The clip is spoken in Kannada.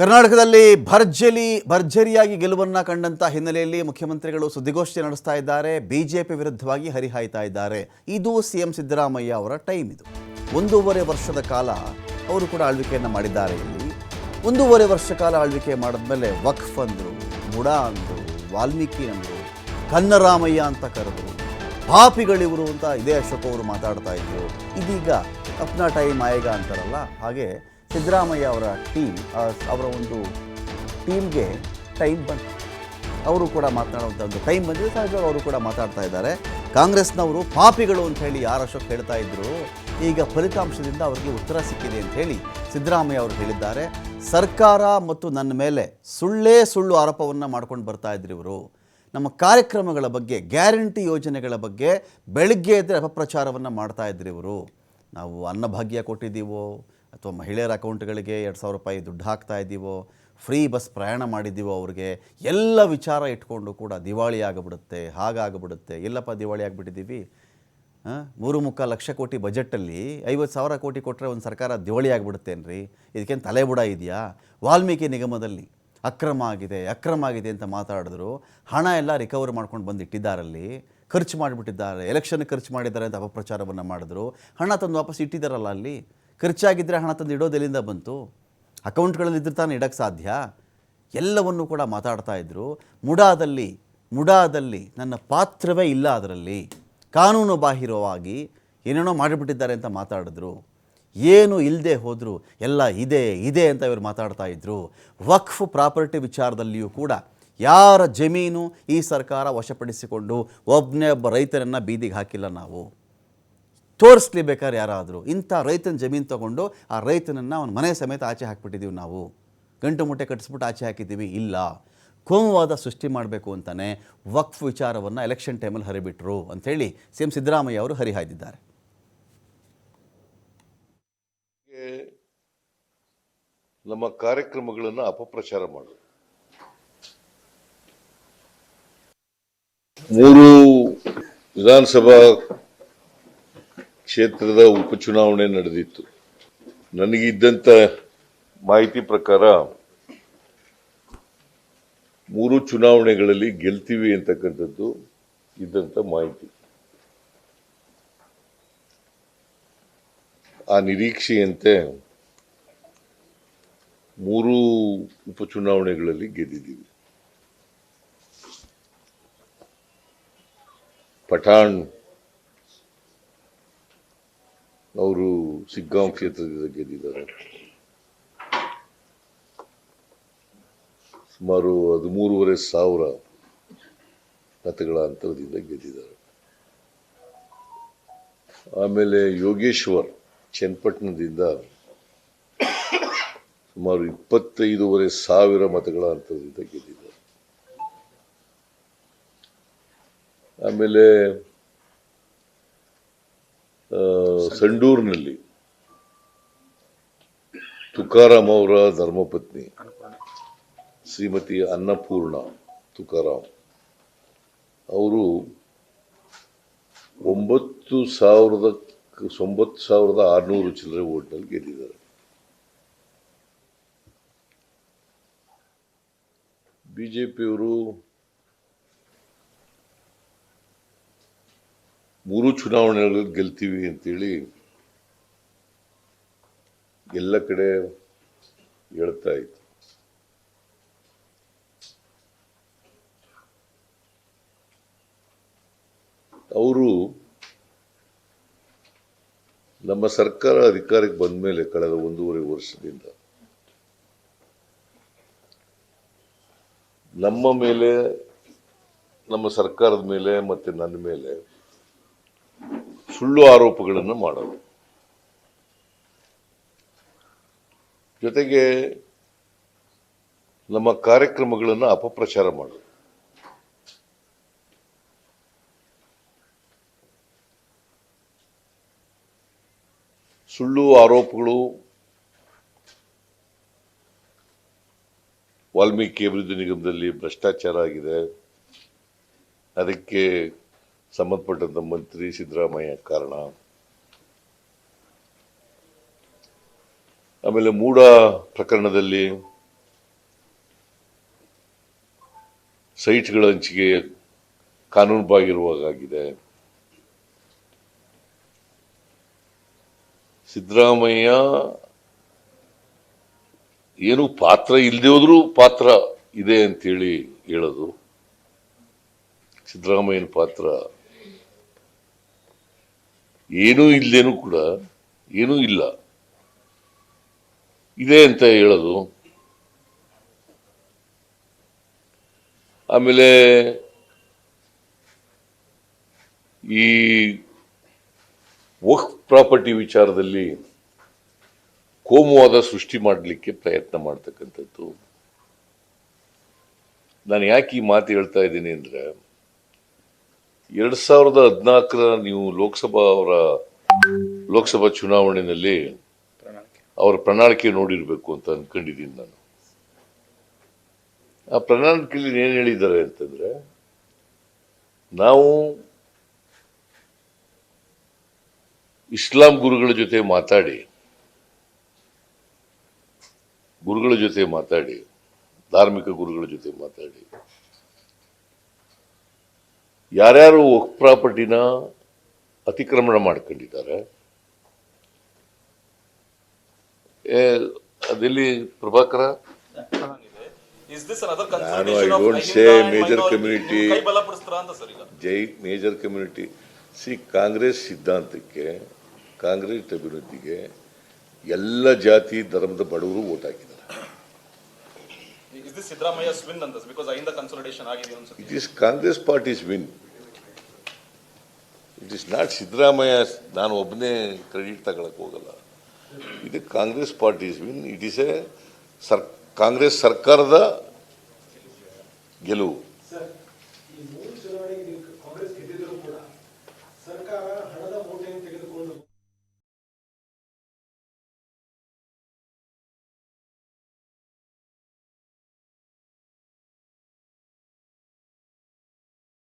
ಕರ್ನಾಟಕದಲ್ಲಿ ಭರ್ಜಲಿ ಭರ್ಜರಿಯಾಗಿ ಗೆಲುವನ್ನು ಕಂಡಂತ ಹಿನ್ನೆಲೆಯಲ್ಲಿ ಮುಖ್ಯಮಂತ್ರಿಗಳು ಸುದ್ದಿಗೋಷ್ಠಿ ನಡೆಸ್ತಾ ಇದ್ದಾರೆ. ಬಿಜೆಪಿ ವಿರುದ್ಧವಾಗಿ ಹರಿಹಾಯ್ತಾ ಇದ್ದಾರೆ. ಇದು ಸಿಎಂ ಸಿದ್ದರಾಮಯ್ಯ ಅವರ ಟೈಮ್ ಇದು. ಒಂದೂವರೆ ವರ್ಷದ ಕಾಲ ಅವರು ಕೂಡ ಆಳ್ವಿಕೆಯನ್ನು ಮಾಡಿದ್ದಾರೆ ಇಲ್ಲಿ. ಒಂದೂವರೆ ವರ್ಷ ಕಾಲ ಆಳ್ವಿಕೆ ಮಾಡಿದ್ಮೇಲೆ ವಕ್ಫ್ ಅಂದರು, ಮುಡಾ ಅಂದರು, ವಾಲ್ಮೀಕಿ ಅಂದರು, ಕನ್ನರಾಮಯ್ಯ ಅಂತ ಕರೆದರು ಪಾಪಿಗಳಿವರು ಅಂತ ಇದೇ ಅಶೋಕ್ ಅವರು ಮಾತಾಡ್ತಾ ಇದ್ರು. ಇದೀಗ ಅಪ್ನಾ ಟೈಮ್ ಆಯೇಗ ಅಂತಾರಲ್ಲ, ಹಾಗೆ ಸಿದ್ದರಾಮಯ್ಯ ಅವರ ಟೀಮ್ ಅವರ ಒಂದು ಟೀಮ್ಗೆ ಟೈಮ್ ಬಂತು. ಅವರು ಕೂಡ ಮಾತನಾಡುವಂಥ ಒಂದು ಟೈಮ್ ಬಂದಿದೆ. ಸಹಜವಾಗಿ ಅವರು ಕೂಡ ಮಾತಾಡ್ತಾ ಇದ್ದಾರೆ. ಕಾಂಗ್ರೆಸ್ನವರು ಪಾಪಿಗಳು ಅಂತ ಹೇಳಿ ಯಾರು ಅಶೋಕ್ ಹೇಳ್ತಾ ಇದ್ರು. ಈಗ ಫಲಿತಾಂಶದಿಂದ ಅವರಿಗೆ ಉತ್ತರ ಸಿಕ್ಕಿದೆ ಅಂತ ಹೇಳಿ ಸಿದ್ದರಾಮಯ್ಯ ಅವರು ಹೇಳಿದ್ದಾರೆ. ಸರ್ಕಾರ ಮತ್ತು ನನ್ನ ಮೇಲೆ ಸುಳ್ಳೇ ಸುಳ್ಳು ಆರೋಪವನ್ನು ಮಾಡ್ಕೊಂಡು ಬರ್ತಾ ಇದ್ರು ಇವರು. ನಮ್ಮ ಕಾರ್ಯಕ್ರಮಗಳ ಬಗ್ಗೆ, ಗ್ಯಾರಂಟಿ ಯೋಜನೆಗಳ ಬಗ್ಗೆ ಬೆಳಗ್ಗೆ ಎದ್ದರೆ ಅಪಪ್ರಚಾರವನ್ನು ಮಾಡ್ತಾ ಇದ್ರು ಇವರು. ನಾವು ಅನ್ನಭಾಗ್ಯ ಕೊಟ್ಟಿದ್ದೀವೋ ಅಥವಾ ಮಹಿಳೆಯರ ಅಕೌಂಟ್ಗಳಿಗೆ ಎರಡು ಸಾವಿರ ರೂಪಾಯಿ ದುಡ್ಡು ಹಾಕ್ತಾ ಇದ್ದೀವೋ, ಫ್ರೀ ಬಸ್ ಪ್ರಯಾಣ ಮಾಡಿದ್ದೀವೋ ಅವ್ರಿಗೆ, ಎಲ್ಲ ವಿಚಾರ ಇಟ್ಕೊಂಡು ಕೂಡ ದಿವಾಳಿ ಆಗಿಬಿಡುತ್ತೆ, ಹಾಗಾಗಿಬಿಡುತ್ತೆ. ಇಲ್ಲಪ್ಪ ದಿವಾಳಿ ಆಗಿಬಿಟ್ಟಿದ್ದೀವಿ. ಮೂರು ಮುಖ ಲಕ್ಷ ಕೋಟಿ ಬಜೆಟಲ್ಲಿ ಐವತ್ತು ಸಾವಿರ ಕೋಟಿ ಕೊಟ್ಟರೆ ಒಂದು ಸರ್ಕಾರ ದಿವಾಳಿ ಆಗಿಬಿಡುತ್ತೇನ್ರಿ? ಇದಕ್ಕೇನು ತಲೆಬುಡ ಇದೆಯಾ? ವಾಲ್ಮೀಕಿ ನಿಗಮದಲ್ಲಿ ಅಕ್ರಮ ಆಗಿದೆ ಅಕ್ರಮ ಆಗಿದೆ ಅಂತ ಮಾತಾಡಿದ್ರು. ಹಣ ಎಲ್ಲ ರಿಕವರ್ ಮಾಡ್ಕೊಂಡು ಬಂದು ಇಟ್ಟಿದ್ದಾರಲ್ಲಿ ಖರ್ಚು ಮಾಡಿಬಿಟ್ಟಿದ್ದಾರೆ ಎಲೆಕ್ಷನ್ ಖರ್ಚು ಮಾಡಿದ್ದಾರೆ ಅಂತ ಅಪಪ್ರಚಾರವನ್ನು ಮಾಡಿದ್ರು. ಹಣ ತಂದು ವಾಪಸ್ ಇಟ್ಟಿದ್ದಾರಲ್ಲ ಅಲ್ಲಿ? ಖರ್ಚಾಗಿದ್ದರೆ ಹಣ ತಂದು ಇಡೋದೆಲ್ಲಿಂದ ಬಂತು? ಅಕೌಂಟ್ಗಳಲ್ಲಿ ಇದ್ರೆ ತಾನೇ ಇಡೋಕ್ಕೆ ಸಾಧ್ಯ? ಎಲ್ಲವನ್ನು ಕೂಡ ಮಾತಾಡ್ತಾ ಇದ್ದರು ಮುಡಾದಲ್ಲಿ ಮುಡಾದಲ್ಲಿ ನನ್ನ ಪಾತ್ರವೇ ಇಲ್ಲ ಅದರಲ್ಲಿ. ಕಾನೂನು ಬಾಹಿರವಾಗಿ ಏನೇನೋ ಮಾಡಿಬಿಟ್ಟಿದ್ದಾರೆ ಅಂತ ಮಾತಾಡಿದ್ರು. ಏನು ಇಲ್ಲದೆ ಹೋದರೂ ಎಲ್ಲ ಇದೆ ಇದೆ ಅಂತ ಇವರು ಮಾತಾಡ್ತಾ ಇದ್ದರು ವಕ್ಫ್ ಪ್ರಾಪರ್ಟಿ ವಿಚಾರದಲ್ಲಿಯೂ ಕೂಡ ಯಾರ ಜಮೀನು ಈ ಸರ್ಕಾರ ವಶಪಡಿಸಿಕೊಂಡು ಒಬ್ಬನೇ ಒಬ್ಬ ರೈತರನ್ನು ಬೀದಿಗೆ ಹಾಕಿಲ್ಲ ನಾವು. ತೋರಿಸ್ಲಿ ಬೇಕಾದ್ರೆ ಯಾರಾದರೂ. ಇಂಥ ರೈತನ ಜಮೀನು ತೊಗೊಂಡು ಆ ರೈತನನ್ನು ಅವನ ಮನೆ ಸಮೇತ ಆಚೆ ಹಾಕಿಬಿಟ್ಟಿದ್ದೀವಿ ನಾವು. ಗಂಟು ಮುಟ್ಟೆ ಕಟ್ಟಿಸ್ಬಿಟ್ಟು ಆಚೆ ಹಾಕಿದ್ದೀವಿ. ಇಲ್ಲ. ಕೋಮುವಾದ ಸೃಷ್ಟಿ ಮಾಡಬೇಕು ಅಂತಾನೆ ವಕ್ಫ್ ವಿಚಾರವನ್ನು ಎಲೆಕ್ಷನ್ ಟೈಮಲ್ಲಿ ಹರಿಬಿಟ್ರು ಅಂಥೇಳಿ ಸಿ ಎಂ ಸಿದ್ದರಾಮಯ್ಯ ಅವರು ಹರಿಹಾಯ್ದಿದ್ದಾರೆ. ನಮ್ಮ ಕಾರ್ಯಕ್ರಮಗಳನ್ನು ಅಪಪ್ರಚಾರ ಮಾಡು. ಮೂರು ವಿಧಾನಸಭಾ ಕ್ಷೇತ್ರದ ಉಪಚುನಾವಣೆ ನಡೆದಿತ್ತು. ನನಗಿದ್ದಂತ ಮಾಹಿತಿ ಪ್ರಕಾರ ಮೂರು ಚುನಾವಣೆಗಳಲ್ಲಿ ಗೆಲ್ತೀವಿ ಅಂತಕ್ಕಂಥದ್ದು ಇದ್ದಂತ ಮಾಹಿತಿ. ಆ ನಿರೀಕ್ಷೆಯಂತೆ ಮೂರು ಉಪಚುನಾವಣೆಗಳಲ್ಲಿ ಗೆದ್ದಿದ್ದೀವಿ. ಪಠಾಣ್ ಅವರು ಸಿಗ್ಗಾಂವ್ ಕ್ಷೇತ್ರದಿಂದ ಗೆದ್ದಿದ್ದಾರೆ ಸುಮಾರು ಹದಿಮೂರುವರೆ ಸಾವಿರ ಮತಗಳ ಅಂತರದಿಂದ ಗೆದ್ದಿದ್ದಾರೆ. ಆಮೇಲೆ ಯೋಗೇಶ್ವರ್ ಚನ್ನಪಟ್ಟಣದಿಂದ ಸುಮಾರು ಇಪ್ಪತ್ತೈದೂವರೆ ಸಾವಿರ ಮತಗಳ ಅಂತರದಿಂದ ಗೆದ್ದಿದ್ದಾರೆ. ಆಮೇಲೆ ಸಂಡೂರಿನಲ್ಲಿ. ತುಕಾರಾಮ್ ಅವರ ಧರ್ಮಪತ್ನಿ. ಶ್ರೀಮತಿ ಅನ್ನಪೂರ್ಣ ತುಕಾರಾಮ್. ಅವರು ಒಂಬತ್ತು ಸಾವಿರದ ಒಂಬತ್ತು ಸಾವಿರದ ಆರುನೂರು ಚಿಲ್ಲರೆ ಓಟ್ನಲ್ಲಿ ಗೆದ್ದಿದ್ದಾರೆ. ಬಿಜೆಪಿಯವರು ಮೂರು ಚುನಾವಣೆಗಳಲ್ಲಿ ಗೆಲ್ತೀವಿ ಅಂತೇಳಿ ಎಲ್ಲ ಕಡೆ ಹೇಳ್ತಾ ಇತ್ತು ಅವರು ನಮ್ಮ ಸರ್ಕಾರ ಅಧಿಕಾರಕ್ಕೆ ಬಂದ ಮೇಲೆ ಕಳೆದ ಒಂದೂವರೆ ವರ್ಷದಿಂದ ನಮ್ಮ ಮೇಲೆ, ನಮ್ಮ ಸರ್ಕಾರದ ಮೇಲೆ ಮತ್ತೆ ನನ್ನ ಮೇಲೆ ಸುಳ್ಳು ಆರೋಪಗಳನ್ನು ಮಾಡೋದು. ಜೊತೆಗೆ ನಮ್ಮ ಕಾರ್ಯಕ್ರಮಗಳನ್ನು ಅಪಪ್ರಚಾರ ಮಾಡೋದು. ಸುಳ್ಳು ಆರೋಪಗಳು ವಾಲ್ಮೀಕಿ ಅಭಿವೃದ್ಧಿ ನಿಗಮದಲ್ಲಿ ಭ್ರಷ್ಟಾಚಾರ ಆಗಿದೆ. ಅದಕ್ಕೆ ಸಂಬಂಧಪಟ್ಟಂಥ ಮಂತ್ರಿ ಸಿದ್ದರಾಮಯ್ಯ ಕಾರಣ. ಆಮೇಲೆ ಮೂಡ ಪ್ರಕರಣದಲ್ಲಿ ಸೈಟ್ಗಳ ಹಂಚಿಕೆ ಕಾನೂನು ಬಾಗಿರುವಾಗಿದೆ ಸಿದ್ದರಾಮಯ್ಯ ಏನು ಪಾತ್ರ ಇಲ್ಲದೆ ಹೋದ್ರೂ ಪಾತ್ರ ಇದೆ ಅಂತೇಳಿ ಹೇಳೋದು. ಸಿದ್ದರಾಮಯ್ಯನ ಪಾತ್ರ ಏನೂ ಇಲ್ಲದೇನೂ ಕೂಡ ಏನೂ ಇಲ್ಲ. ಇದೆ ಅಂತ ಹೇಳೋದು. ಆಮೇಲೆ ಈ ವಕ್ ಪ್ರಾಪರ್ಟಿ ವಿಚಾರದಲ್ಲಿ ಕೋಮುವಾದ ಸೃಷ್ಟಿ ಮಾಡಲಿಕ್ಕೆ ಪ್ರಯತ್ನ ಮಾಡ್ತಕ್ಕಂಥದ್ದು. ನಾನು ಯಾಕೆ ಈ ಮಾತು ಹೇಳ್ತಾ ಇದ್ದೀನಿ ಅಂದ್ರೆ ಎರಡ್ ಸಾವಿರದ ಹದಿನಾಲ್ಕರ ನೀವು ಲೋಕಸಭಾ ಅವರ ಲೋಕಸಭಾ ಚುನಾವಣೆಯಲ್ಲಿ ಅವರ ಪ್ರಣಾಳಿಕೆ ನೋಡಿರ್ಬೇಕು ಅಂತ ಅನ್ಕೊಂಡಿದ್ದೀನಿ ನಾನು. ಆ ಪ್ರಣಾಳಿಕೆಯಲ್ಲಿ ಏನು ಹೇಳಿದ್ದಾರೆ ಅಂತಂದ್ರೆ, ನಾವು ಇಸ್ಲಾಂ ಗುರುಗಳ ಜೊತೆ ಮಾತಾಡಿ, ಗುರುಗಳ ಜೊತೆ ಮಾತಾಡಿ, ಧಾರ್ಮಿಕ ಗುರುಗಳ ಜೊತೆ ಮಾತಾಡಿ ಯಾರ್ಯಾರು ಪ್ರಾಪರ್ಟಿನ ಅತಿಕ್ರಮಣ ಮಾಡ್ಕೊಂಡಿದ್ದಾರೆ ಅದಿಲ್ಲಿ ಅದೆಲ್ಲಿ ಪ್ರಭಾಕರ? ನಾನು I don't say major community Jai major community ಸಿ ಕಾಂಗ್ರೆಸ್ ಸಿದ್ಧಾಂತಕ್ಕೆ ಕಾಂಗ್ರೆಸ್ ಅಭಿವೃದ್ಧಿಗೆ ಎಲ್ಲ ಜಾತಿ ಧರ್ಮದ ಬಡವರು ಓಟ್ ಹಾಕಿದ್ದಾರೆ. ಇಸ್ ದಿಸ್ ಸಿದ್ದರಾಮಯ್ಯ ಸ್ವಿನ್ ಅಂತ ಬಿಕಾಸ್ ಅಹಿಂದ ಕನ್ಸಾಲಿಡೇಷನ್ ಆಗಿದೆ ಅನ್ಸುತ್ತೆ it is Congress party's win it is not Siddaramaiah ನಾನು ಒಬ್ಬನೇ ಕ್ರೆಡಿಟ್ ತಗೊಳಕ್ ಹೋಗಲ್ಲ. ಇದು Congress party's win it is a Congress ಸರ್ಕಾರದ ಗೆಲುವು.